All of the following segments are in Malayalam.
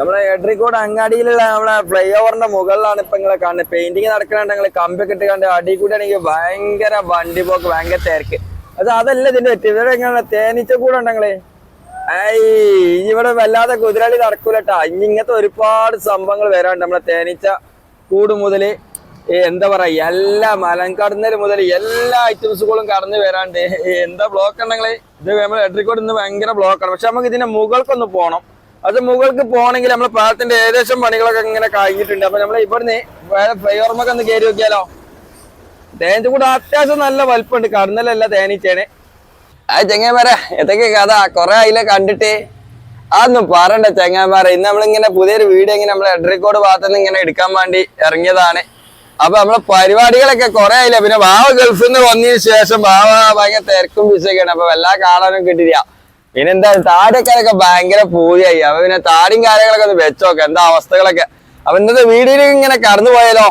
നമ്മളെ എഡ്രിക്കോട് അങ്ങാടിയിലുള്ള നമ്മളെ ഫ്ലൈ ഓവറിന്റെ മുകളിലാണ് ഇപ്പൊ നിങ്ങളെ കാണുന്നത്. പെയിന്റിങ് നടക്കണുണ്ട് നിങ്ങൾ കമ്പിയൊക്കെ ഇട്ട് കണ്ട് അടി കൂടെ ആണെങ്കിൽ ഭയങ്കര വണ്ടി പോക്ക് ഭയങ്കര തിരക്ക്. അത് അതല്ല ഇതിന്റെ പറ്റി ഇവിടെ എങ്ങനെ തേനീച്ച കൂടെ ഉണ്ടെങ്കിലേ ഐ ഇവിടെ വല്ലാതെ കുതിരാളി നടക്കൂലട്ടാ ഇനി ഇങ്ങനത്തെ ഒരുപാട് സംഭവങ്ങൾ വരാണ്ട് നമ്മളെ തേനീച്ച കൂട് മുതൽ എന്താ പറയാ എല്ലാ മലം കടന്നൽ മുതൽ എല്ലാ ഐറ്റംസുകളും കടന്നു വരാണ്ട് എന്താ ബ്ലോക്ക് ഉണ്ടെങ്കിൽ ഇത് നമ്മൾ എട്രിക്കോട് ഇന്ന് ഭയങ്കര ബ്ലോക്കാണ് പക്ഷെ നമുക്ക് ഇതിന്റെ മുകൾക്കൊന്ന് പോകണം അത് മുകൾക്ക് പോകണമെങ്കിൽ നമ്മളെ പാലത്തിന്റെ ഏകദേശം പണികളൊക്കെ ഇങ്ങനെ കഴിഞ്ഞിട്ടുണ്ട്. അപ്പൊ നമ്മൾ ഇവിടുന്ന് ഫ്ലൈഓവർമൊക്കെ ഒന്ന് കയറി നോക്കിയാലോ? തേനീച്ച കൂടെ അത്യാവശ്യം നല്ല വലിപ്പമുണ്ട്. കടന്നലല്ല തേനീച്ചേനെ ആ ചെങ്ങന്മാരെ എന്തൊക്കെ കഥ. കൊറേ ആയില്ലേ കണ്ടിട്ട്? അതൊന്നും പറയണ്ട ചെങ്ങന്മാരെ ഇന്ന് നമ്മളിങ്ങനെ പുതിയൊരു വീഡിയോ ഇങ്ങനെ നമ്മളെ എഡ്രിക്കോട് ഭാഗത്തുനിന്ന് ഇങ്ങനെ എടുക്കാൻ വേണ്ടി ഇറങ്ങിയതാണ്. അപ്പൊ നമ്മളെ പരിപാടികളൊക്കെ കുറെ ആയില്ല? പിന്നെ ബാവ ഗൾഫിൽ നിന്ന് വന്നതിന് ശേഷം ബാവ ഭയങ്കര തിരക്കും ബിസിയൊക്കെയാണ് അപ്പൊ വല്ലാ കാണാനും കിട്ടില്ല പിന്നെ എന്താ താടിയൊക്കെ ഭയങ്കര പൂതിയായി. അപ്പൊ പിന്നെ താടിയും കാര്യങ്ങളൊക്കെ ഒന്ന് വെച്ചോക്കെ എന്താ അവസ്ഥകളൊക്കെ? അപ്പൊ ഇന്നത്തെ വീഡിയോയിൽ ഇങ്ങനെ കടന്നു പോയാലോ?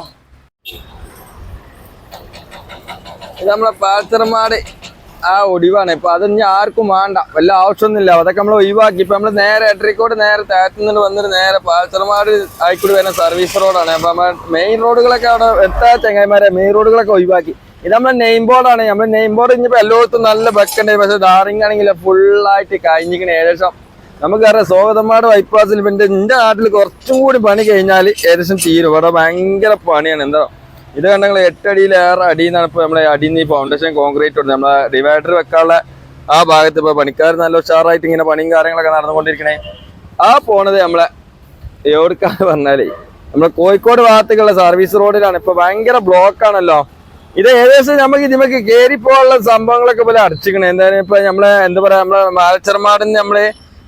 നമ്മളെ പാച്ചർമാട് ആ ഒടിവാണ്. ഇപ്പൊ അത് ഇനി ആർക്കും വേണ്ട. വല്ല ആവശ്യമൊന്നുമില്ല. അതൊക്കെ നമ്മൾ ഒഴിവാക്കി. ഇപ്പൊ നമ്മൾ നേരെ എട്രിക്കോട് നേരെ താറ്റുന്നുണ്ട് വന്നിട്ട് നേരെ പാച്ചർമാട് ആയിക്കൂടി വരുന്ന സർവീസ് റോഡാണ് അപ്പൊ നമ്മൾ മെയിൻ റോഡുകളൊക്കെ അവിടെ എത്താ ചെങ്ങായിമാരെ. മെയിൻ റോഡുകളൊക്കെ ഒഴിവാക്കി. ഇത് നമ്മുടെ നെയിം ബോർഡാണ് നമ്മൾ നെയിം ബോർഡ് ഇനിയിപ്പോ എല്ലായിടത്തും നല്ല ബക്കുണ്ട് പക്ഷെ ഡാറിങ് ആണെങ്കിൽ ഫുള്ളായിട്ട് കഴിഞ്ഞിരിക്കണ ഏകദേശം. നമുക്കറിയാം സ്വാഗതമാട് ബൈപ്പാസിൽ പിന്നെ എന്റെ നാട്ടിൽ കുറച്ചും കൂടി പണി കഴിഞ്ഞാൽ ഏകദേശം തീരും. ഇവിടെ ഭയങ്കര പണിയാണ്. എന്താ? ഇത് കണ്ടെങ്കിൽ എട്ടടിയിലേറെ അടിയിൽ നിന്നാണ് ഇപ്പൊ നമ്മളെ അടിയിൽ നിന്ന് ഫൗണ്ടേഷൻ കോൺക്രീറ്റ് ഉണ്ട് നമ്മളെ ഡിവൈഡർ വെക്കാനുള്ള ആ ഭാഗത്ത് ഇപ്പൊ പണിക്കാർ നല്ല ഉഷാറായിട്ട് ഇങ്ങനെ പണിയും കാര്യങ്ങളൊക്കെ നടന്നുകൊണ്ടിരിക്കണേ. ആ പോണത് നമ്മളെ എവിടേക്കാന്ന് പറഞ്ഞാൽ നമ്മളെ കോഴിക്കോട് ഭാഗത്തേക്കുള്ള സർവീസ് റോഡിലാണ് ഇപ്പൊ ഭയങ്കര ബ്ലോക്ക് ആണല്ലോ. ഇത് ഏകദേശം നമുക്ക് ഇതിമക്ക് കയറി പോകാനുള്ള സംഭവങ്ങളൊക്കെ പോലെ അടച്ചിക്കണേ എന്തായാലും ഇപ്പൊ നമ്മളെ എന്താ പറയാ നമ്മളെ മാലച്ചറമാടിന് നമ്മൾ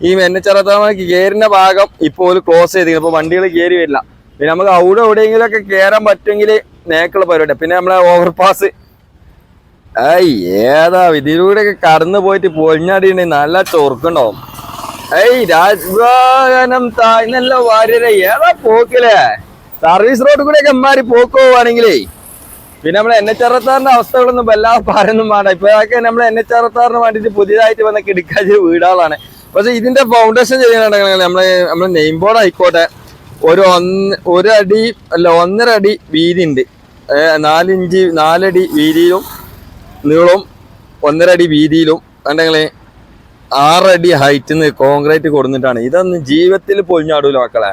ഈ മെന്നച്ചറത്താമക്ക് കയറിന്റെ ഭാഗം ഇപ്പോൾ ഒരു ക്ലോസ് ചെയ്തിരിക്കുന്നു ഇപ്പൊ വണ്ടികൾ കയറി വരില്ല. പിന്നെ നമുക്ക് അവിടെ എവിടെയെങ്കിലും ഒക്കെ കയറാൻ പറ്റുമെങ്കിൽ നേക്കുള്ള പരിപാടി പിന്നെ നമ്മളെ ഓവർപാസ് ഐ ഏതാ ഇതിലൂടെ ഒക്കെ കടന്നു പോയിട്ട് പൊളിഞ്ഞാടിയുണ്ട്. നല്ല ചൊറുക്കുണ്ടാവും. ഏയ് തായ്. നല്ല വാര്യര ഏതാ പോക്കില്ലേ സർവീസ് റോഡ് കൂടെ ഒക്കെ എമ്മാരി പോക്ക് പോവാണെങ്കിലേ പിന്നെ നമ്മൾ എൻ എച്ച് അറുപത്താറിന്റെ അവസ്ഥകളൊന്നും വല്ലാതെ പറയുന്നു വേണ്ട ഇപ്പൊ അതൊക്കെ നമ്മളെ എൻ എച്ച് അറുപത്താറിന് വേണ്ടിയിട്ട് പുതിയതായിട്ട് വന്ന കിടക്കാച്ച വീടുകളാണ്. പക്ഷെ ഇതിന്റെ ഫൗണ്ടേഷൻ ചെയ്യുന്നുണ്ടെങ്കിൽ നമ്മളെ നമ്മളെ നെയിം ബോർഡ് ആയിക്കോട്ടെ ഒരു ഒന്ന് ഒരു അടി അല്ല ഒന്നര അടി വീതി ഉണ്ട് നാലിഞ്ച് നാലടി വീതിയിലും നീളവും ഒന്നര അടി വീതിയിലും ഉണ്ടെങ്കിൽ ആറടി ഹൈറ്റിൽ നിന്ന് കോൺക്രീറ്റ് കൊടുത്തിട്ടാണ് ഇതൊന്നും ജീവിതത്തിൽ പൊളിഞ്ഞാടൂല മക്കളെ.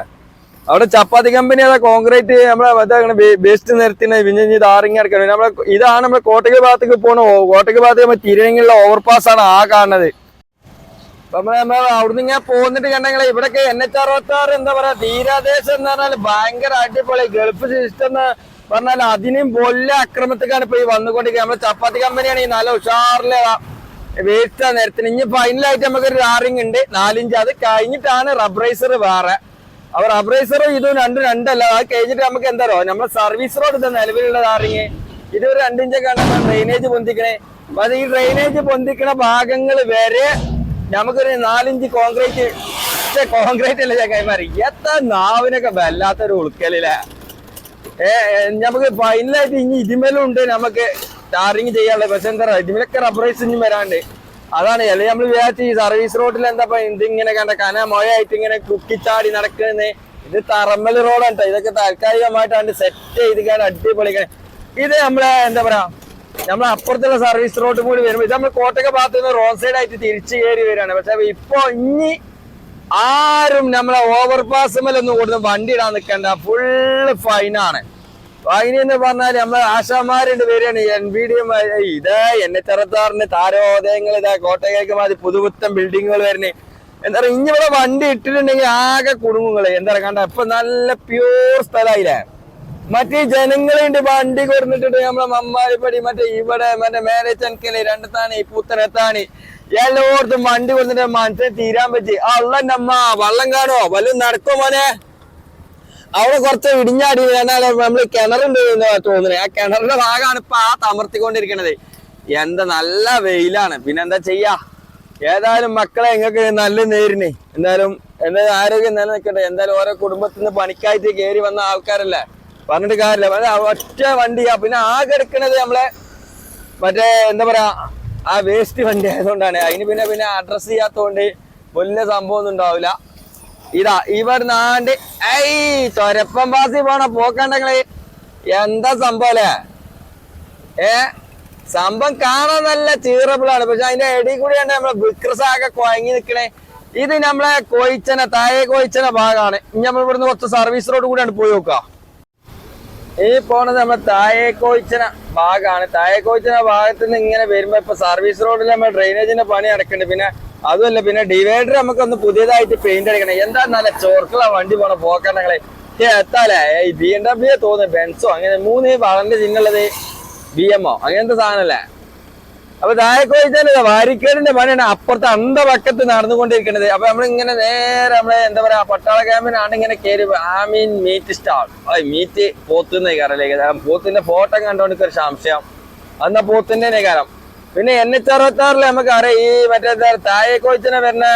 അവിടെ ചപ്പാത്തി കമ്പനി അതാ കോൺക്രീറ്റ് നമ്മളെ വേസ്റ്റ് നിരത്തിന് വിഞ്ഞ് ധാറിങ് അടക്കണം നമ്മളെ ഇതാണ് നമ്മളെ കോട്ടയ്ക്ക് ഭാഗത്തേക്ക് പോണ കോട്ടയ്ക്ക് ഭാഗത്ത് നമ്മൾ തിരുവനങ്ങിലുള്ള ഓവർപാസ് ആണ് ആ കാണുന്നത്. നമ്മൾ നമ്മൾ നമ്മൾ അവിടുന്ന് ഇങ്ങനെ പോന്നിട്ട് കണ്ടെങ്കിൽ ഇവിടൊക്കെ എൻ എച്ച് അറുപത്തി ആറ് എന്താ പറയാ തീരാദേശം എന്ന് പറഞ്ഞാൽ ഭയങ്കര അടിപൊളി ഗൾഫ് സിസ്റ്റം എന്ന് പറഞ്ഞാൽ അതിനും വലിയ അക്രമത്തിക്കാണ് ഇപ്പൊ ഈ വന്നുകൊണ്ടിരിക്കുന്നത്. നമ്മളെ ചപ്പാത്തി കമ്പനിയാണ് ഈ നല്ല ഉഷാറിലെ വേസ്റ്റ് നേരത്തിന് ഇനി ഫൈനലായിട്ട് നമുക്കൊരു റാറിങ് ഉണ്ട്. നാലിഞ്ച് അത് കഴിഞ്ഞിട്ടാണ് റബ്രൈസർ വേറെ. അപ്പൊ അബ്രൈസറും ഇതും രണ്ടും രണ്ടല്ല. ആ കഴിഞ്ഞിട്ട് നമുക്ക് എന്താറോ നമ്മൾ സർവീസ് റോഡ് ഇത് നിലവിലുള്ള റാറിങ് ഇത് ഒരു രണ്ടിഞ്ചൊക്കെയാണ് ഡ്രെയിനേജ് പൊന്തിക്കണേ. അപ്പൊ അത് ഈ ഡ്രെയിനേജ് പൊന്തിക്കണ ഭാഗങ്ങൾ വരെ നമുക്കൊരു നാലിഞ്ച് കോൺക്രീറ്റ് കോൺക്രീറ്റ് അല്ലേ ചങ്ങായിമാരി. എത്ര നാവിനൊക്കെ വല്ലാത്തൊരു ഉൾക്കലില്ലേ ഏ നമുക്ക് ഫൈനലായിട്ട് ഇനി ഇതിമേലും ഉണ്ട് നമുക്ക് ടാറിങ് ചെയ്യാനുള്ളത്. പക്ഷെ എന്താ ഇതിമേലൊക്കെ റബ്ബറൈസ് ഇനി വരാണ്ട്. അതാണ് അല്ലെങ്കിൽ നമ്മൾ വിചാരിച്ചു ഈ സർവീസ് റോഡിൽ എന്താ ഇതിങ്ങനെ കണ്ട കന മൊയായിട്ട് ഇങ്ങനെ കുക്കിച്ചാടി നടക്കുന്നത് ഇത് തറമ്മൽ റോഡാണ് കേട്ടോ ഇതൊക്കെ താൽക്കാലികമായിട്ടാണ് സെറ്റ് ചെയ്തിക്കാണ് അടിപൊളിക്കാണ് ഇത് നമ്മളെ എന്താ പറയാ നമ്മൾ അപ്പുറത്തുള്ള സർവീസ് റോഡ് കൂടി വരുമ്പോൾ ഇത് നമ്മൾ കോട്ടക്ക ഭാഗത്ത് നിന്ന് റോഡ് സൈഡ് ആയിട്ട് തിരിച്ചു കയറി വരികയാണ് പക്ഷെ ഇപ്പൊ ഇനി ആരും നമ്മളെ ഓവർ മേലൊന്നും കൊടുത്ത് വണ്ടി ഇടാൻ നിൽക്കണ്ട ഫുള്ള് ഫൈനാണ് ഫൈൻ എന്ന് പറഞ്ഞാൽ നമ്മൾ ആശാമാരുണ്ട് വരികയാണ്. എൻ ബി ഡി എം ഇതാ എൻ എച്ച് അറുപത്താറിന് താരോദയങ്ങൾ ഇതാ കോട്ടയ്ക്ക് മാതി പുതുപുത്തൻ ബിൽഡിങ്ങുകൾ വരുന്നേ എന്താ പറയുക ഇനി ഇവിടെ വണ്ടി ഇട്ടിട്ടുണ്ടെങ്കിൽ ആകെ കുടുങ്ങുകളെ. എന്താ പറയുക കണ്ട? ഇപ്പൊ നല്ല പ്യൂർ സ്ഥലമായില്ലേ? മറ്റേ ജനങ്ങളുണ്ട് വണ്ടി കൊടുത്തിട്ടുണ്ട് നമ്മളെ മമ്മാരിപ്പടി മറ്റേ ഇവിടെ മറ്റേ മേലെ ചെൻകൽ രണ്ടത്താണി പുത്തനത്താണി. എല്ലായിടത്തും വണ്ടി കൊടുത്തിട്ട് മനസ്സിന് തീരാൻ പറ്റി. അള്ളന്റെ അമ്മ വള്ളം കാണോ വല്ലതും നടക്കോ മോനെ? അവിടെ കുറച്ച് ഇടിഞ്ഞാടി നമ്മൾ കിണറുണ്ട് എന്ന് തോന്നുന്നത് ആ കിണറിന്റെ ഭാഗമാണ് ഇപ്പൊ ആ തമർത്തിക്കൊണ്ടിരിക്കണത്. എന്താ നല്ല വെയിലാണ്. പിന്നെ എന്താ ചെയ്യാ? ഏതായാലും മക്കളെ നിങ്ങൾക്ക് നല്ല നേരിന്. എന്തായാലും എന്തായാലും ആരോഗ്യം നിലനിൽക്കട്ടെ. എന്തായാലും ഓരോ കുടുംബത്തിൽ നിന്ന് പണിക്കായിട്ട് കയറി വന്ന ആൾക്കാരല്ലേ? പറഞ്ഞിട്ട് കാര്യമില്ല. ഒറ്റ വണ്ടിയാ. പിന്നെ ആകെ എടുക്കണത് നമ്മളെ മറ്റേ എന്താ പറയാ ആ വേസ്റ്റ് വണ്ടി ആയതുകൊണ്ടാണ്. അതിന് പിന്നെ പിന്നെ അഡ്രസ് ചെയ്യാത്തതുകൊണ്ട് വലിയ സംഭവം ഒന്നും ഉണ്ടാവില്ല. ഇതാ ഇവർ നാണ്ട്. ഐ ചൊരപ്പം പാസി പോണ പോക്കണ്ടങ്ങൾ. എന്താ സംഭവം അല്ലേ? ഏ? സംഭവം കാണാൻ നല്ല ചീറബിളാണ് പക്ഷെ അതിന്റെ ഇടയിൽ കൂടിയാണ് നമ്മളെ വിക്രസാകെ കുഴങ്ങി നിൽക്കണേ ഇത് നമ്മളെ കോയിച്ചന താഴെ കോയിച്ചന ഭാഗമാണ് ഇനി നമ്മൾ ഇവിടുന്ന് കുറച്ച് സർവീസ് റോഡ് കൂടിയാണ് പോയി നോക്കാം. ഈ പോണത് നമ്മളെ താഴെ കോയിച്ചന ഭാഗമാണ് താഴെ കോയിച്ചന ഭാഗത്ത് നിന്ന് ഇങ്ങനെ വരുമ്പോ ഇപ്പൊ സർവീസ് റോഡിൽ നമ്മൾ ഡ്രെയിനേജിന്റെ പണി നടക്കുന്നുണ്ട് പിന്നെ അതുമല്ല പിന്നെ ഡിവൈഡർ നമുക്ക് ഒന്ന് പുതിയതായിട്ട് പെയിന്റ് അടിക്കണം എന്താ നല്ല ചോർക്കുള്ള വണ്ടി പോണ പോക്കണങ്ങളെ എത്താലേ? ഈ ബി എം ഡബ്ല്യു തോന്നുന്നു ബെൻസോ അങ്ങനെ മൂന്ന് വളന്റെ ചിഹ്നമുള്ളത് ബി എമ്മോ അങ്ങനത്തെ സാധനല്ലേ അപ്പൊ താഴെ കോയിച്ചാൽ വാരിക്കേടിന്റെ പണിയാണ്. അപ്പുറത്ത് അന്ത പക്കത്ത് നടന്നുകൊണ്ടിരിക്കുന്നത്. അപ്പൊ നമ്മളിങ്ങനെ നേരെ നമ്മളെ എന്താ പറയാ പട്ടാള ക്യാമ്പിനാണ് ഇങ്ങനെ കയറി ആമീൻ മീറ്റ് സ്റ്റാൾ മീറ്റ് പോത്തുന്ന കയറലേക്ക് പോത്തിന്റെ ഫോട്ടോ കണ്ടോണ്ട് ഒരു സംശയം. അന്ന പോത്തിന്റെ കാരം? പിന്നെ എൻ എച്ച് അറുപത്തി ആറിൽ നമുക്കറിയാം ഈ മറ്റേ എന്താ താഴെ കോച്ചിനെ വരുന്ന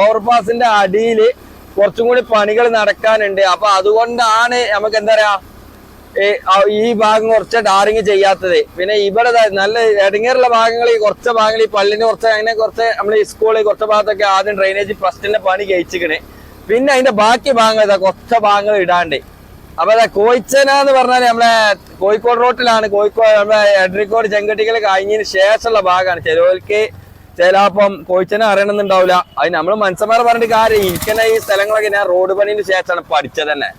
ഓവർപാസിന്റെ അടിയിൽ കുറച്ചും കൂടി പണികൾ നടക്കാനുണ്ട്. അപ്പൊ അതുകൊണ്ടാണ് നമുക്ക് എന്താ പറയാ ഈ ഭാഗം കുറച്ച് ഡാറിങ് ചെയ്യാത്തത്. പിന്നെ ഇവിടെ നല്ല ഇടങ്ങേറുള്ള ഭാഗങ്ങൾ കുറച്ച് ഭാഗങ്ങൾ ഈ പള്ളിന് കുറച്ച് അങ്ങനെ കുറച്ച് നമ്മൾ ഈ സ്കൂളിൽ കുറച്ച് ഭാഗത്തൊക്കെ ആദ്യം ഡ്രെയിനേജ് ഫസ്റ്റിന്റെ പണി കഴിച്ചിക്കണേ പിന്നെ അതിന്റെ ബാക്കി ഭാഗങ്ങൾ കുറച്ച് ഭാഗങ്ങൾ ഇടാണ്ട്. അപ്പൊ കോയിച്ചന എന്ന് പറഞ്ഞാൽ നമ്മളെ കോഴിക്കോട് റോട്ടിലാണ്. കോഴിക്കോട് നമ്മളെ എഡ്രിക്കോട് ചെങ്കട്ടികൾ കഴിഞ്ഞതിന് ശേഷമുള്ള ഭാഗമാണ്. ചിലവർക്ക് ചിലപ്പം കോയിച്ചന അറിയണമെന്നുണ്ടാവില്ല. അത് നമ്മൾ മനസ്സമാർ പറഞ്ഞിട്ട് കാര്യം ഇരിക്കുന്ന ഈ സ്ഥലങ്ങളൊക്കെ ഞാൻ റോഡ് പണിന് ശേഷമാണ് പഠിച്ചത് തന്നെ.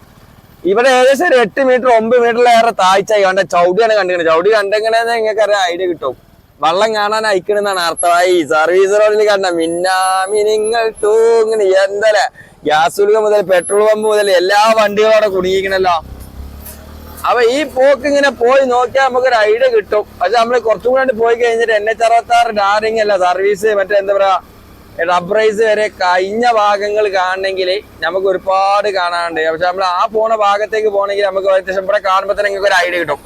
ഇവിടെ ഏകദേശം ഒരു എട്ട് മീറ്റർ ഒമ്പത് മീറ്ററിലേറെ താഴ്ച കണ്ട ചൗടിയാണ് കണ്ടിരിക്കുന്നത്. ചൗടി കണ്ടെങ്ങനെ നിങ്ങൾക്ക് അറിയാം ഐഡിയ കിട്ടും. വള്ളം കാണാൻ അയക്കണെന്നാണ് അർത്ഥമായി. സർവീസ് റോഡിൽ കണ്ട മിന്നാമിനിങ്ങൾ തൂങ്ങണി എന്തല്ലേ? ഗ്യാസ് ഉലുക മുതൽ പെട്രോൾ പമ്പ് മുതൽ എല്ലാ വണ്ടികളും അവിടെ കുടുങ്ങിക്കണല്ലോ അപ്പൊ ഈ പോക്ക് ഇങ്ങനെ പോയി നോക്കിയാൽ നമുക്ക് ഒരു ഐഡിയ കിട്ടും. പക്ഷെ നമ്മൾ കുറച്ചും കൂടെ പോയി കഴിഞ്ഞിട്ട് എൻ എച്ച് അറുപത്തി ആറ് ഡാറിങ് അല്ല സർവീസ് മറ്റേ എന്താ പറയാ റബ്ബറൈസ് വരെ കഴിഞ്ഞ ഭാഗങ്ങൾ കാണണമെങ്കിൽ നമുക്ക് ഒരുപാട് കാണാനുണ്ട്. പക്ഷെ നമ്മൾ ആ പോണ ഭാഗത്തേക്ക് പോകണമെങ്കിൽ നമുക്ക് ഇവിടെ കാണുമ്പോൾ തന്നെ നിങ്ങൾക്ക് ഒരു ഐഡിയ കിട്ടും.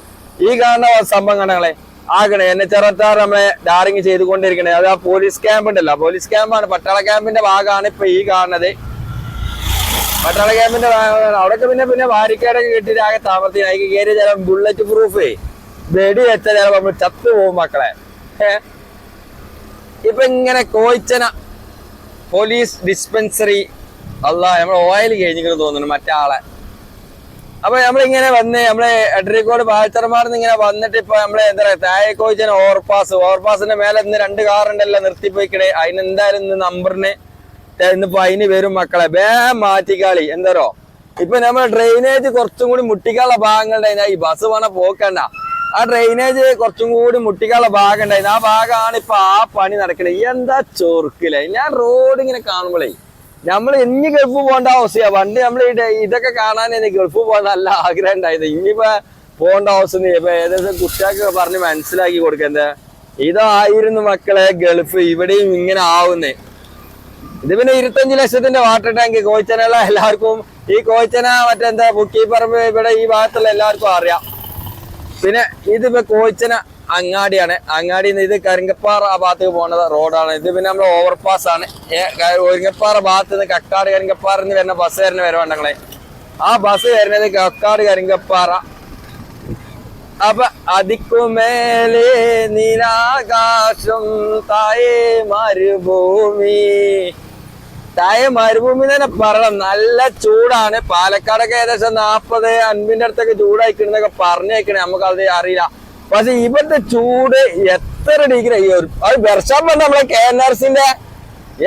ഈ കാണുന്ന സംഭവം കണ്ടങ്ങളെ ആകണേ എൻ എച്ച് അറുപത്തി ആറ് നമ്മളെ ഡാറിങ് ചെയ്തുകൊണ്ടിരിക്കണേ. അത് ആ പോലീസ് ക്യാമ്പ് ഉണ്ടല്ലോ. പോലീസ് ക്യാമ്പാണ്. പട്ടാള ക്യാമ്പിന്റെ ഭാഗമാണ് ഇപ്പൊ ഈ കാണുന്നത്. പട്ടാള ക്യാമ്പിന്റെ ഭാഗമാണ്. അവിടെയൊക്കെ പിന്നെ പിന്നെ വാരിക്കാടൊക്കെ കെട്ടിട്ട് ആകെ താമരത്തിന് അതിക്ക് കയറി ചില ബുള്ളറ്റ് പ്രൂഫ് വെടി വെച്ച ചിലപ്പോ നമ്മൾ ചത്തു പോകും മക്കളെ. ഇപ്പൊ ഇങ്ങനെ കോയിച്ചന പോലീസ് ഡിസ്പെൻസറി അല്ല നമ്മൾ ഓയിൽ കഴിഞ്ഞിങ്ങനെ തോന്നുന്നു മറ്റേ ആളെ അപ്പൊ നമ്മളിങ്ങനെ വന്ന് നമ്മളെ എഡ്രിക്കോട് പാഴ്ചർമാർന്ന് ഇങ്ങനെ വന്നിട്ട് ഇപ്പൊ നമ്മളെ എന്താ പറയാ താഴെ കോയിച്ചന ഓവർപാസ് ഓവർപാസിന്റെ മേലെ ഇന്ന് രണ്ട് കാറുണ്ടല്ലോ നിർത്തിപ്പോയിക്കണേ. അതിന് എന്തായാലും ഇന്ന് നമ്പറിന് ഇന്നിപ്പോ അതിന് വരും മക്കളെ. വേ മാറ്റിക്കാളി. എന്താറോ ഇപ്പൊ നമ്മൾ ഡ്രെയിനേജ് കുറച്ചും കൂടി മുട്ടിക്കാനുള്ള ഭാഗങ്ങളുണ്ടായി ഈ ബസ് വേണ പോക്കണ്ട ആ ഡ്രെയിനേജ് കുറച്ചും കൂടി മുട്ടിക്കാനുള്ള ഭാഗം ഉണ്ടായിരുന്നു ആ ഭാഗമാണ് ഇപ്പൊ ആ പണി നടക്കണേ. എന്താ ചൊറുക്കില്ലേ ഞാൻ റോഡ് ഇങ്ങനെ കാണുമ്പോഴേ നമ്മൾ ഇനി ഗൾഫ് പോകേണ്ട അവസ്ഥയാ. പണ്ട് നമ്മൾ ഇതൊക്കെ കാണാൻ എനിക്ക് ഗൾഫ് പോകാൻ നല്ല ആഗ്രഹം ഉണ്ടായത് ഇനിയിപ്പോ പോകേണ്ട അവസ്ഥ ഇപ്പൊ ഏകദേശം കുട്ടികൾക്ക് പറഞ്ഞ് മനസ്സിലാക്കി കൊടുക്കുന്നത് ഇതായിരുന്നു മക്കളെ ഗൾഫ്. ഇവിടെയും ഇങ്ങനെ ആവുന്നേ. ഇത് പിന്നെ ഇരുപത്തഞ്ച് ലക്ഷത്തിന്റെ വാട്ടർ ടാങ്ക്. കോയിച്ചനുള്ള എല്ലാവർക്കും ഈ കോയിച്ചന മറ്റെന്താ ബുക്കീപ്പറമ്പ് ഇവിടെ ഈ ഭാഗത്തുള്ള എല്ലാവർക്കും അറിയാം. പിന്നെ ഇതിപ്പോ കോയിച്ചന അങ്ങാടിയാണ്. അങ്ങാടി ഇത് കരിങ്കപ്പാറ ആ ഭാഗത്തേക്ക് പോകുന്നത് റോഡാണ്. ഇത് പിന്നെ നമ്മൾ ഓവർപാസ് ആണ്. ഒരുങ്ങപ്പാറ ഭാഗത്ത് നിന്ന് കക്കാട് കരിങ്കപ്പാറ എന്ന് വരുന്ന ബസ് വരുന്ന വരവാണ്ടങ്ങളെ ആ ബസ് വരുന്നത് കക്കാട് കരിങ്കപ്പാറ. അപ്പൊ അതിക്കുമേലെ നീലാകാശം തായേ മരുഭൂമി. തായ മരുഭൂമി തന്നെ പറയണം. നല്ല ചൂടാണ്. പാലക്കാടൊക്കെ ഏകദേശം നാപ്പത് അൻപിന്റെ അടുത്തൊക്കെ ചൂടായിക്കണെന്നൊക്കെ പറഞ്ഞേക്കണേ. നമുക്ക് അത് അറിയില്ല. പക്ഷെ ഇവന്റെ ചൂട് എത്ര ഡിഗ്രി അയ്യോ അത് വർഷം വന്ന നമ്മളെ കെ എൻ ആർ സിന്റെ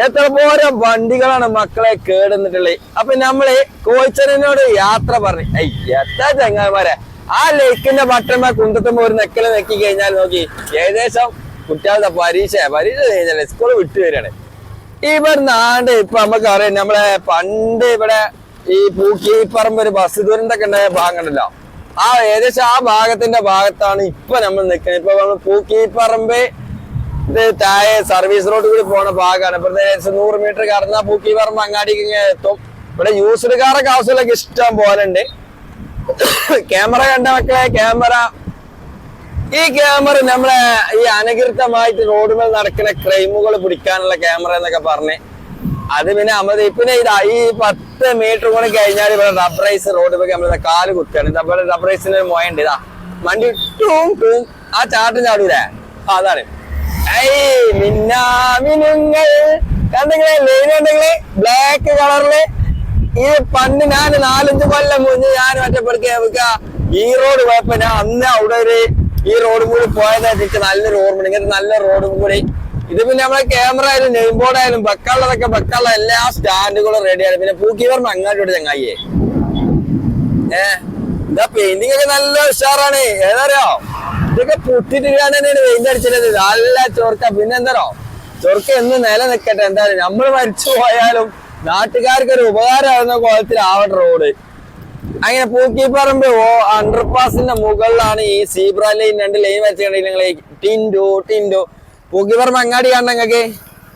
എത്ര പോരാ വണ്ടികളാണ് മക്കളെ കേടുന്നിട്ടുള്ളത് അപ്പൊ നമ്മൾ കോച്ചനോട് യാത്ര പറഞ്ഞു. ഐ എത്ര ചങ്ങന്മാരെ ആ ലേക്കിന്റെ ബട്ടന്മാർ കുന്തത്തുമ്പോ ഒരു നെക്കൽ നെക്കി കഴിഞ്ഞാൽ നോക്കി ഏകദേശം കുട്ടികളുടെ പരീക്ഷ പരീക്ഷ കഴിഞ്ഞാൽ സ്കൂൾ വിട്ടു വരികയാണ്. ഇവർ നാണ്ട് ഇപ്പൊ നമുക്കറിയാം നമ്മളെ പണ്ട് ഇവിടെ ഈ പൂക്കിപ്പറമ്പ് ഒരു ബസ് ദുരന്തൊക്കെ ഉണ്ടായ ഭാഗം ആ ഏകദേശം ആ ഭാഗത്തിന്റെ ഭാഗത്താണ് ഇപ്പൊ നമ്മൾ നിൽക്കുന്നത്. ഇപ്പൊ നമ്മൾ പൂക്കിപ്പറമ്പ് ഇത് താഴെ സർവീസ് റോഡ് കൂടി പോണ ഭാഗമാണ് ഇപ്പൊ ഏകദേശം നൂറ് മീറ്റർ കടന്ന പൂക്കിപ്പറമ്പ് അങ്ങാടിക്ക് എത്തും. ഇവിടെ യൂസ്ഡ് കാറൊക്കെ ആവശ്യമുള്ളൊക്കെ ഇഷ്ടം പോലെ ഉണ്ട്. ക്യാമറ കണ്ട മക്കളെ ക്യാമറ ഈ ക്യാമറ നമ്മളെ ഈ അനകൃതമായിട്ട് റോഡുമേൽ നടക്കുന്ന ക്രൈമുകൾ പിടിക്കാനുള്ള ക്യാമറ എന്നൊക്കെ പറഞ്ഞ് അത് പിന്നെ നമ്മൾ പിന്നെ ഇതാ ഈ പത്ത് മീറ്റർ കൂടെ കഴിഞ്ഞാൽ ഇവിടെ റബ്ബറൈസ് റോഡ് പോയി നമ്മൾ കാൽ കുത്തുകയാണ്. ഇതേപോലെ റബ്ബറൈസിന്റെ ഒരു മൊയുണ്ട് ഇതാ വണ്ടി ടൂം ടൂം ആ ചാട്ടും ചാടൂലേ? അതാണ്. ഏയ് മിന്നാമിനുങ്ങൾ കണ്ടെങ്കിലേ ലൈൻ ഉണ്ടെങ്കിലേ ബ്ലാക്ക് കളറിൽ. ഈ പണ്ട് ഞാൻ നാലഞ്ച് കൊല്ലം മുന്നേ ഞാൻ ഒറ്റപ്പെടുക്ക ഈ റോഡ് പോയപ്പോ ഞാൻ അന്ന് അവിടെ ഒരു ഈ റോഡും കൂടി പോയതായിട്ട് എനിക്ക് നല്ലൊരു ഓർമ്മ ഇങ്ങനത്തെ നല്ല റോഡും കൂടി ഇത് പിന്നെ നമ്മളെ ക്യാമറ ആയാലും നെയിം ബോർഡ് ആയാലും ബക്കാളതൊക്കെ ബക്കാള എല്ലാ സ്റ്റാൻഡുകളും റെഡിയാണ് പിന്നെ പൂക്കിവർമ്മ അങ്ങോട്ട് ചങ്ങായിയെ. ഏ ഇതാ പെയിന്റിംഗ് ഒക്കെ നല്ല ഉഷാറാണ്. ഏതറിയോ? ഇതൊക്കെ പൊട്ടിട്ടിട്ടാണ് തന്നെയാണ് പെയിന്റ് അടിച്ചത്. നല്ല ചൊർക്ക പിന്നെ എന്താറോ ചൊർക്ക എന്ന് നില നിൽക്കട്ടെ എന്തായാലും നമ്മൾ മരിച്ചു പോയാലും നാട്ടുകാർക്ക് ഒരു ഉപകാരമാകുന്ന കോലത്തിലാവട്ടെ റോഡ് അങ്ങനെ പൂക്കിപ്പറമ്പ് ഓ അണ്ടർപാസിന്റെ മുകളിലാണ് ഈ സീബ്ര ലൈൻ രണ്ട് ലൈൻ വെച്ചിട്ടുണ്ടെങ്കിൽ നിങ്ങൾ ടിൻഡു ടിൻഡു. പൂക്കിപ്പറമ്പ് അങ്ങാടി കാണണം നിങ്ങൾക്ക്.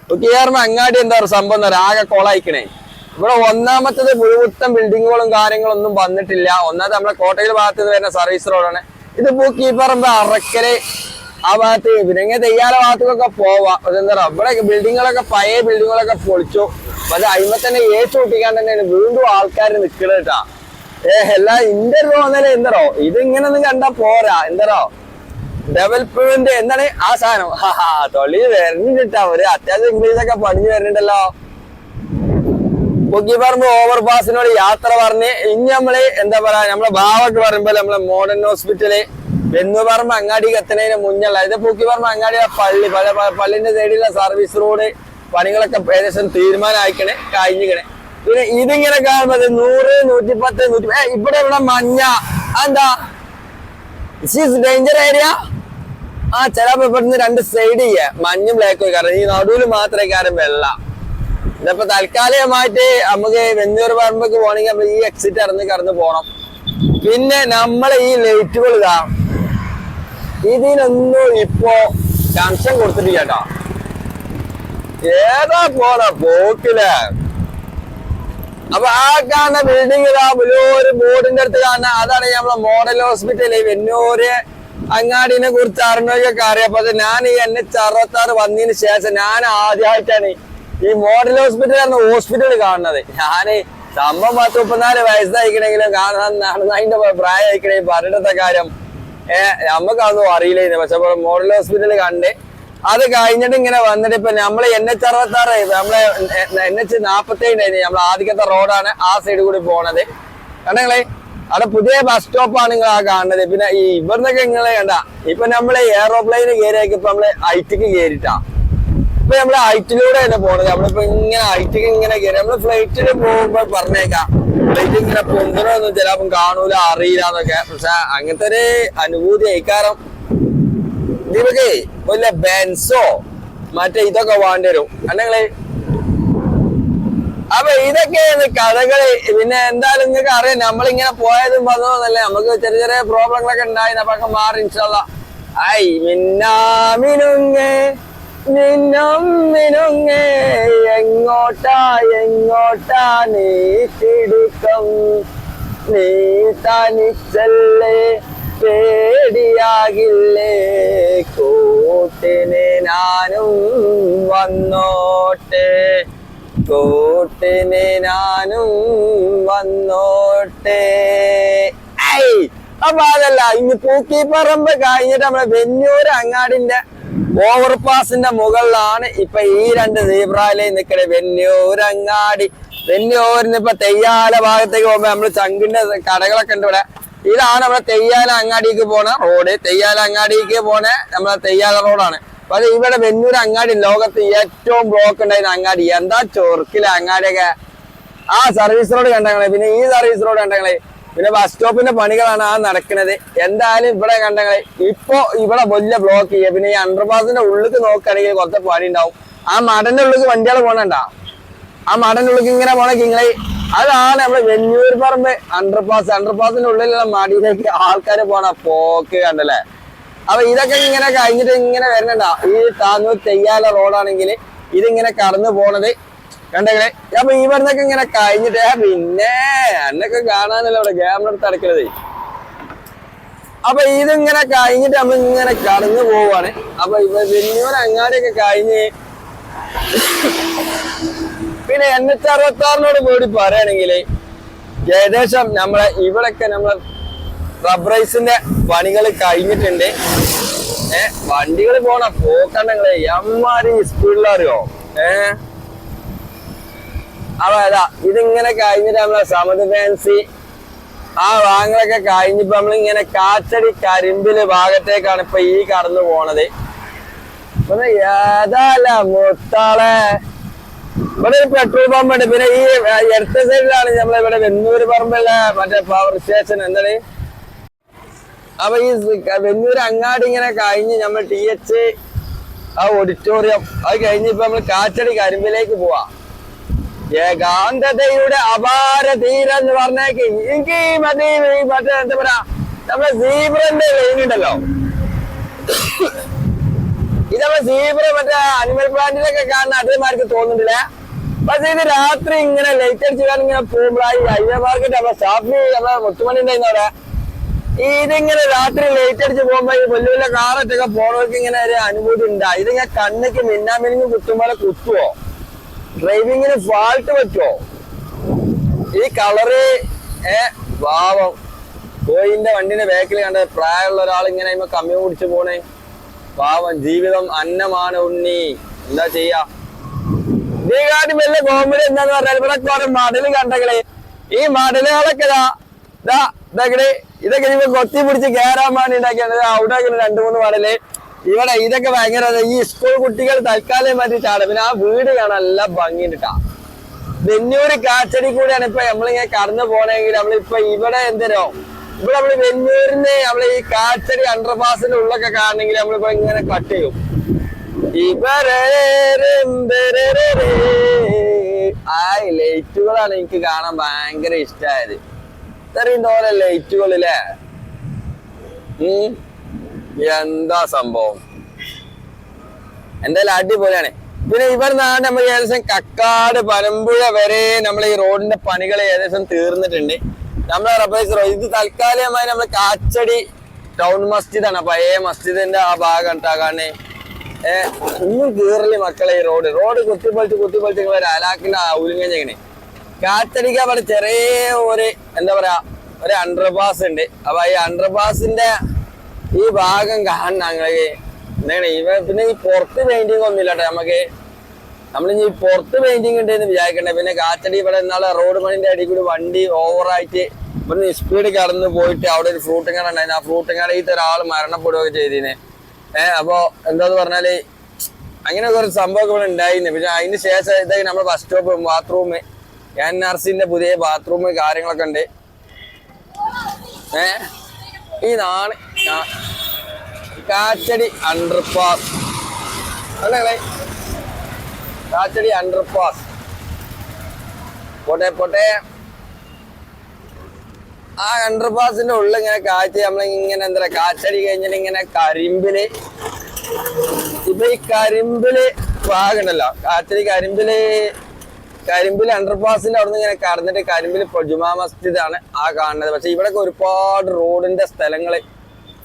പൂക്കിപ്പറമ്പ് അങ്ങാടി എന്താ പറയുക സംഭവം എന്താ ആകെ കൊളായിക്കണേ. ഇവിടെ ഒന്നാമത്തത് മുഴുവത്തം ബിൽഡിങ്ങുകളും കാര്യങ്ങളൊന്നും വന്നിട്ടില്ല. ഒന്നാമത് നമ്മുടെ കോട്ടയിൽ ഭാഗത്ത് നിന്ന് വരുന്ന സർവീസ് റോഡാണ് ഇത് പൂക്കിപ്പറമ്പ് അറക്കൽ ആ ഭാഗത്ത്. പിന്നെ ഇങ്ങനെ തെയ്യാല ഭാഗത്തേക്കൊക്കെ പോവാം. അതെന്താ പറയുക ഇവിടെ ബിൽഡിങ്ങുകളൊക്കെ പഴയ ബിൽഡിങ്ങുകളൊക്കെ പൊളിച്ചു. അത് അതിമ തന്നെ ഏച്ചു കൂട്ടിക്കാണ്ട് തന്നെയാണ് വീണ്ടും ആൾക്കാർ നിൽക്കണ കേട്ടാ. ഏഹ് എല്ലാ ഇന്റെ ഒരു തോന്നൽ എന്തറോ ഇത് ഇങ്ങനെ ഒന്നും കണ്ടാ പോരാ. എന്തറോ ഡെവലപ്മെന്റ് എന്താണ് ആ സാധനം. തൊള്ളി വരണിട്ടാ ഒരു അത്യാവശ്യം ഇംഗ്ലീഷ് ഒക്കെ പണിഞ്ഞു വരുന്നുണ്ടല്ലോ. പൊക്കിപ്പറമ്പ് ഓവർ പാസിനോട് യാത്ര പറഞ്ഞ് ഇനി നമ്മൾ എന്താ പറയാ നമ്മളെ ഭാവൊക്കെ പറയുമ്പോ നമ്മളെ മോഡേൺ ഹോസ്പിറ്റൽ വെന്നുപറമ്പ് അങ്ങാടി എത്തുന്നതിന് മുന്നല്ല ഇത് പൊക്കിപ്പറമ്പ് അങ്ങാടി പള്ളി പള്ളിന്റെ സൈഡിലുള്ള സർവീസ് റോഡ് പണികളൊക്കെ ഏകദേശം തീരുമാനമായിക്കണേ കഴിഞ്ഞിക്കണേ. പിന്നെ ഇതിങ്ങനെ കാണുമ്പോ നൂറ് നൂറ് നൂറ്റിപ്പത്ത് നൂറ്റി ഇവിടെ ഇവിടെ മഞ്ഞ. എന്താ ഡേഞ്ചർ ഏരിയ ആ ചിലപ്പോ ഇവിടുന്ന് രണ്ട് സൈഡ് ചെയ്യ മഞ്ഞും ബ്ലാക്കും കാരണം ഈ നടുവിൽ മാത്രമേ കാരണം വെള്ള. ഇതിപ്പോ തൽക്കാലികമായിട്ട് നമുക്ക് വെന്നൂർ പറമ്പൊക്കെ പോകണമെങ്കിൽ നമ്മൾ ഈ എക്സിറ്റ് ഇറന്ന് കടന്ന് പോകണം പിന്നെ നമ്മളെ ഈ ലൈറ്റുകൾ ഇതാ. ഇതിനൊന്നും ഇപ്പോ ടെൻഷൻ കൊടുത്തിട്ടില്ല കേട്ടോ. ഏതാ പോണ? പോക്കിൽ. അപ്പൊ ആ കാണുന്ന ബിൽഡിംഗ് ഇതാ. ഒരു ബോർഡിന്റെ അടുത്ത് കാണുന്ന അതാണ് നമ്മളെ മോഡൽ ഹോസ്പിറ്റൽ വെന്നൂര് അങ്ങാടിനെ കുറിച്ച് അറിഞ്ഞൊക്കെ അറിയാം പക്ഷെ ഞാൻ ഈ എൻ എച്ച് അറുപത്തി ആറ് വന്നതിന് ശേഷം ഞാൻ ആദ്യമായിട്ടാണ് ഈ മോഡൽ ഹോസ്പിറ്റൽ എന്ന ഹോസ്പിറ്റൽ കാണുന്നത്. ഞാൻ സംഭവം പത്ത് മുപ്പത്തിനാല് വയസ്സായിക്കണെങ്കിലും കാണാൻ നടന്നതിന്റെ പ്രായം ആയിക്കണേ പറഞ്ഞിട്ടത്തെ കാര്യം ഏഹ് നമുക്കതൊന്നും അറിയില്ലായിരുന്നു. പക്ഷെ മോഡൽ ഹോസ്പിറ്റൽ കണ്ട് അത് കഴിഞ്ഞിട്ട് ഇങ്ങനെ വന്നിട്ട് ഇപ്പൊ നമ്മൾ എൻ എച്ച് അറുപത്തി ആറ് നമ്മളെ എൻ എച്ച് നാപ്പത്തി ഏഴ് നമ്മൾ ആദ്യത്തെ റോഡാണ് ആ സൈഡ് കൂടി പോണത്. കണ്ടങ്ങളെ അവിടെ പുതിയ ബസ് സ്റ്റോപ്പാണ് നിങ്ങൾ ആ കാണുന്നത്. പിന്നെ ഈ ഇവിടുന്നൊക്കെ നിങ്ങളെ കണ്ട ഇപ്പൊ നമ്മൾ എയറോപ്ലെയിന് കയറിയൊക്കെ ഇപ്പൊ നമ്മൾ ഐറ്റിക്ക് കയറിട്ടാ ഇപ്പൊ നമ്മൾ ഹൈറ്റിലൂടെ തന്നെ പോണത്? നമ്മളിപ്പോ ഇങ്ങനെ ഹൈറ്റിക്ക് ഇങ്ങനെ കയറി നമ്മൾ ഫ്ലൈറ്റിൽ പോകുമ്പോ പറഞ്ഞേക്കാം. ഫ്ലൈറ്റ് ഇങ്ങനെ പൊന്തണമൊന്നും ചിലപ്പം കാണൂല അറിയില്ല എന്നൊക്കെ. പക്ഷെ അങ്ങനത്തെ ഒരു അനുഭൂതി ഐക്കാരം ദീപകേ വല്ല ബെൻസോ മറ്റേ ഇതൊക്കെ വേണ്ടി വരും. അല്ലെങ്കിൽ അപ്പൊ ഇതൊക്കെയാണ് കഥകൾ. പിന്നെ എന്തായാലും നിങ്ങൾക്ക് അറിയാം നമ്മളിങ്ങനെ പോയതും വന്നതെന്നല്ലേ നമുക്ക് ചെറിയ ചെറിയ പ്രോബ്ലങ്ങളൊക്കെ ഉണ്ടായി അപ്പൊ മാറി ഇൻഷാല്ല ഐ മിന്നാമിനുങ്ങേ മിന്നും മിനുങ്ങേ എങ്ങോട്ടാ എങ്ങോട്ടാ നീ തിടുക്കം? നീ തനിച്ചല്ലേ പേടിയാകില്ലേ? കൂട്ടിന് ഞാനും വന്നോട്ടെ. കൂട്ടിന് ഞാനും വന്നോട്ടെ. അപ്പൊ അതല്ല ഇനി പൂക്കിപ്പറമ്പ് കഴിഞ്ഞിട്ട് നമ്മളെ വെന്നൂര് അങ്ങാടിന്റെ ഓവർപാസിന്റെ മുകളിലാണ് ഇപ്പൊ ഈ രണ്ട് സീബ്രാലയും നിക്കണേ വെന്നൂർ അങ്ങാടി. വെന്നൂരിന് ഇപ്പൊ തെയ്യാല ഭാഗത്തേക്ക് പോകുമ്പോ നമ്മൾ ചങ്കിന്റെ കടകളൊക്കെ ഉണ്ട് ഇവിടെ. ഇതാണ് നമ്മുടെ തെയ്യാല അങ്ങാടിക്ക് പോണ റോഡ്. തെയ്യാല അങ്ങാടിക്ക് പോണ നമ്മളെ തെയ്യാല റോഡാണ്. അപ്പൊ ഇവിടെ വെന്നൂർ അങ്ങാടി ലോകത്ത് ഏറ്റവും ബ്ലോക്ക് ഉണ്ടായിരുന്ന അങ്ങാടി. എന്താ ചൊറുക്കിലെ അങ്ങാടിയൊക്കെ? ആ സർവീസ് റോഡ് കണ്ടങ്ങളെ പിന്നെ ഈ സർവീസ് റോഡ് കണ്ടങ്ങളെ പിന്നെ ബസ് സ്റ്റോപ്പിന്റെ പണികളാണ് ആ നടക്കുന്നത് എന്തായാലും ഇവിടെ കണ്ടങ്ങളെ ഇപ്പൊ ഇവിടെ വലിയ ബ്ലോക്ക് ചെയ്യുക പിന്നെ ഈ അണ്ടർപാസിന്റെ ഉള്ളിൽ നോക്കുകയാണെങ്കിൽ കുറച്ച് പണി ഉണ്ടാവും. ആ മടന്റെ ഉള്ളിൽ വണ്ടികൾ പോണണ്ട? ആ മടന്റെ ഉള്ളിൽ ഇങ്ങനെ പോണെങ്കിൽ നിങ്ങളെ അതാണ് നമ്മുടെ വെന്നൂർ പറമ്പ് അണ്ടർപാസ് അണ്ടർപാസിന്റെ ഉള്ളിലുള്ള മടിയിലേക്ക് ആൾക്കാർ പോണ പോക്ക് കണ്ടല്ലേ? അപ്പൊ ഇതൊക്കെ ഇങ്ങനെ കഴിഞ്ഞിട്ട് ഇങ്ങനെ വരുന്നുണ്ട. ഈ താന്നൂർ തെയ്യാല റോഡാണെങ്കിൽ ഇതിങ്ങനെ കടന്നു പോണത് കണ്ടെങ്കിലേ അപ്പൊ ഇവിടുന്നൊക്കെ ഇങ്ങനെ കഴിഞ്ഞിട്ട് പിന്നെ എന്നൊക്കെ കാണാനല്ല അവിടെ ക്യാമറ എടുത്ത് അടക്കണത് അപ്പൊ ഇതിങ്ങനെ കഴിഞ്ഞിട്ട് നമ്മൾ ഇങ്ങനെ കടന്നു പോവാണ്. അപ്പൊ ഇവ വെന്നൂർ അങ്ങാടിയൊക്കെ കഴിഞ്ഞ് പിന്നെ എൻ എച്ച് അറുപത്തി ആറിനോട് കൂടി പറയുകയാണെങ്കിൽ ഏകദേശം നമ്മളെ ഇവിടൊക്കെ നമ്മളെ റബ്ബറൈസിന്റെ പണികൾ കഴിഞ്ഞിട്ടുണ്ട്. ഏ വണ്ടികൾ പോണ പോക്കണ്ടങ്ങളെ എമ്മാരി സ്പീഡിലറിയോ? ഏ? അപ്പൊ ഇതിങ്ങനെ കഴിഞ്ഞിട്ട് നമ്മളെ സമത് ഫാൻസി ആ വാങ്ങലൊക്കെ കഴിഞ്ഞിപ്പോ നമ്മളിങ്ങനെ കാച്ചടി കരിമ്പിൽ ഭാഗത്തേക്കാണ് ഇപ്പൊ ഈ കടന്നു പോണത്. ഏതാല മുത്താളെ ഇവിടെ ഒരു പെട്രോൾ പമ്പ് ഉണ്ട്. പിന്നെ ഈ ഇടത്ത സൈഡിലാണ് നമ്മളെ ഇവിടെ വെന്നൂര് പറമ്പുള്ള മറ്റേ പവർ സ്റ്റേഷൻ എന്താണ്? അപ്പൊ ഈ വെന്നൂർ അങ്ങാടി ഇങ്ങനെ കഴിഞ്ഞ് നമ്മൾ ടി എച്ച് ആ ഓഡിറ്റോറിയം അത് കഴിഞ്ഞ് ഇപ്പൊ നമ്മൾ കാറ്റടി കരിമ്പിലേക്ക് പോവാ. ഏകാന്തതയുടെ അപാര തീരം എന്ന് പറഞ്ഞേക്ക്. എനിക്ക് മറ്റേ ഈ മറ്റേ എന്താ പറയാ നമ്മളെ സീബ്രന്റെ ലൈൻ ഉണ്ടല്ലോ. ഇത് സീബ്ര മറ്റേ അനിമൽ പ്ലാന്റിലൊക്കെ കാണുന്ന അതേമാർക്ക് തോന്നുന്നില്ല? പക്ഷെ ഇത് രാത്രി ഇങ്ങനെ ലൈറ്റ് അടിച്ച് കാരണം ഇങ്ങനെ പോകുമ്പോഴായി ഹൈവേ മാർക്കറ്റ് നമ്മളെ ഷാപ്പി നമ്മളെ മുത്തുമണി ഉണ്ടായിരുന്നു അവിടെ ഇതിങ്ങനെ രാത്രി ലൈറ്റ് അടിച്ച് പോകുമ്പോ ഈ വലിയ വലിയ കാറൊക്കെ പോണവർക്ക് ഇങ്ങനെ ഒരു അനുഭൂതി ഉണ്ടാ. ഇതിങ്ങനെ കണ്ണിക്ക് മിന്നാമിനിങ്ങ് കുത്തുമ്പോലെ കുത്തുവോ? ഡ്രൈവിങ്ങിന് ഫാൾട്ട് പറ്റുമോ ഈ കളറ് ഏ ഭാവം. കോയിന്റെ വണ്ടിന്റെ ബാക്കിൽ കണ്ട പ്രായമുള്ള ഒരാൾ ഇങ്ങനെ കമ്മി പിടിച്ചു പോണേ. പാവം ജീവിതം അന്നമാണ് ഉണ്ണി. എന്താ ചെയ്യാ? ഇതിനെക്കാട്ടി വലിയ കോമഡി എന്താന്ന് പറഞ്ഞാൽ ഇവിടെ കുറെ മടൽ കണ്ടകളെ. ഈ മടലുകളൊക്കെ ഇതാ ഇതാ ഇതൊക്കെ ഇതൊക്കെ കൊത്തി പിടിച്ച് കയറാൻ വേണ്ടി ഉണ്ടാക്കിയാണ്. ദാ അവിടെ രണ്ടു മൂന്ന് മടൽ ഇവിടെ ഇതൊക്കെ ഭയങ്കര ഈ സ്കൂൾ കുട്ടികൾ തൽക്കാലം മാറ്റി പിന്നെ ആ വീട് കാണാൻ നല്ല ഭംഗിണ്ടാ വെന്നൂര് കാച്ചടി കൂടെയാണ് ഇപ്പൊ നമ്മളിങ്ങനെ കടന്നു പോണെങ്കിൽ നമ്മളിപ്പൊ ഇവിടെ എന്തരോ ഇവിടെ നമ്മൾ വെന്നൂരിന്റെ നമ്മൾ ഈ കാച്ചടി അണ്ടർപാസിന്റെ ഉള്ളൊക്കെ കാണണമെങ്കിൽ നമ്മളിപ്പോ ഇങ്ങനെ കട്ട് ചെയ്യും. ആ ലൈറ്റുകളാണ് എനിക്ക് കാണാൻ ഭയങ്കര ഇഷ്ടമായത് ഇത്രയും തോലെ ലൈറ്റുകളില്ലേ എന്താ സംഭവം? എന്തായാലും അടിപൊളിയാണ്. പിന്നെ ഇവിടുന്നാണ് നമ്മൾ ഏകദേശം കക്കാട് പനമ്പുഴ വരെ നമ്മൾ ഈ റോഡിന്റെ പണികൾ ഏകദേശം തീർന്നിട്ടുണ്ട്. നമ്മളെ റബ്ബൈസ് ഇത് തൽക്കാലികമായി നമ്മൾ കാച്ചടി ടൗൺ മസ്ജിദാണ്. പഴയ മസ്ജിദിന്റെ ആ ഭാഗം ഉണ്ടാകാണ് ഒന്നും കീറൽ മക്കളെ ഈ റോഡ് റോഡ് കുത്തിപ്പൊളിച്ച് കുത്തിപ്പൊളിച്ച് ഇങ്ങനെ അലാക്കിന്റെ ഉരുങ്ങനെ കാറ്റടിക്കാൻ പറഞ്ഞ ചെറിയ ഒരു എന്താ പറയാ ഒരു അണ്ടർപാസ് ഉണ്ട്. അപ്പൊ ഈ അണ്ടർപാസിന്റെ ഈ ഭാഗം കാണണം ഞങ്ങൾക്ക് എന്താണ് ഇവ പിന്നെ ഈ പുറത്ത് പെയിന്റിങ് ഒന്നുമില്ല കേട്ടോ നമുക്ക് നമ്മളിനി പുറത്ത് പെയിന്റിങ് ഉണ്ട് എന്ന് വിചാരിക്കണ്ടേ. പിന്നെ കാച്ചടി ഇവിടെ നാളെ റോഡ് പണിന്റെ അടി കൂടി വണ്ടി ഓവറായിട്ട് ഇവിടുന്ന് സ്പീഡ് കടന്ന് പോയിട്ട് അവിടെ ഒരു ഫ്രൂട്ടും ഉണ്ടായിരുന്നു. ആ ഫ്രൂട്ടും കടയിട്ട് മരണപ്പെടുകയൊക്കെ ചെയ്തിന്. ഏഹ് അപ്പൊ എന്താന്ന് പറഞ്ഞാൽ അങ്ങനെ കുറച്ച് സംഭവമൊക്കെ ഇവിടെ ഉണ്ടായിരുന്നു പിന്നെ അതിന് ശേഷം ഇതായി നമ്മുടെ bus stop bathroom N R സിന്റെ പുതിയ ബാത്റൂം കാര്യങ്ങളൊക്കെ ഉണ്ട് ഏ ഈ നാണ് കാച്ചടി അണ്ടർപാസ് അല്ലേ കാച്ചടി അണ്ടർപാസ് പോട്ടെ പോട്ടെ. ആ അണ്ടർപാസിന്റെ ഉള്ളിൽ ഇങ്ങനെ കാഴ്ച നമ്മളിങ്ങനെ എന്താ പറയാ കാച്ചടി കഴിഞ്ഞിട്ട് ഇങ്ങനെ കരിമ്പിൽ. ഇപ്പൊ ഈ കരിമ്പിൽ ഭാഗമുണ്ടല്ലോ കാച്ചടി കരിമ്പിൽ കരിമ്പിൽ അണ്ടർപാസിന്റെ അവിടെ നിന്ന് ഇങ്ങനെ കടന്നിട്ട് കരിമ്പിൽ ജുമാ മസ്ജിദ് ആണ് ആ കാണുന്നത്. പക്ഷെ ഇവിടെ ഒരുപാട് റോഡിന്റെ സ്ഥലങ്ങൾ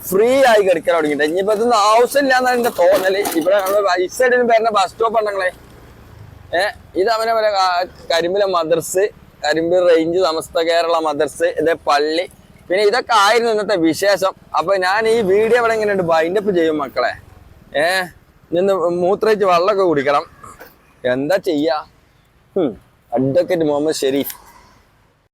ഫ്രീ ആയി കിടക്കാൻ തുടങ്ങിയിട്ട് ഇനിയിപ്പോ ഇതൊന്നും ആവശ്യമില്ല എന്നാണ് എന്റെ തോന്നൽ. ഇവിടെ ഈ സൈഡിൽ വരുന്ന ബസ് സ്റ്റോപ്പ് ഉണ്ടെങ്കിലേ ഏഹ് ഇത് അവനെ പോലെ കരിമ്പിലെ മദർസ് കരിമ്പിൽ റേഞ്ച് സമസ്ത കേരള മദർസ് ഇത് പള്ളി. പിന്നെ ഇതൊക്കെ ആയിരുന്നു ഇന്നത്തെ വിശേഷം. അപ്പൊ ഞാൻ ഈ വീഡിയോ ഇവിടെ എങ്ങനെയുണ്ട്? ബൈൻഡപ്പ് ചെയ്യും മക്കളെ. ഏ? നിന്ന് മൂത്രയിച്ച് വെള്ളമൊക്കെ കുടിക്കണം. എന്താ ചെയ്യാ? അഡ്വക്കേറ്റ് മുഹമ്മദ് ഷെരീഫ്.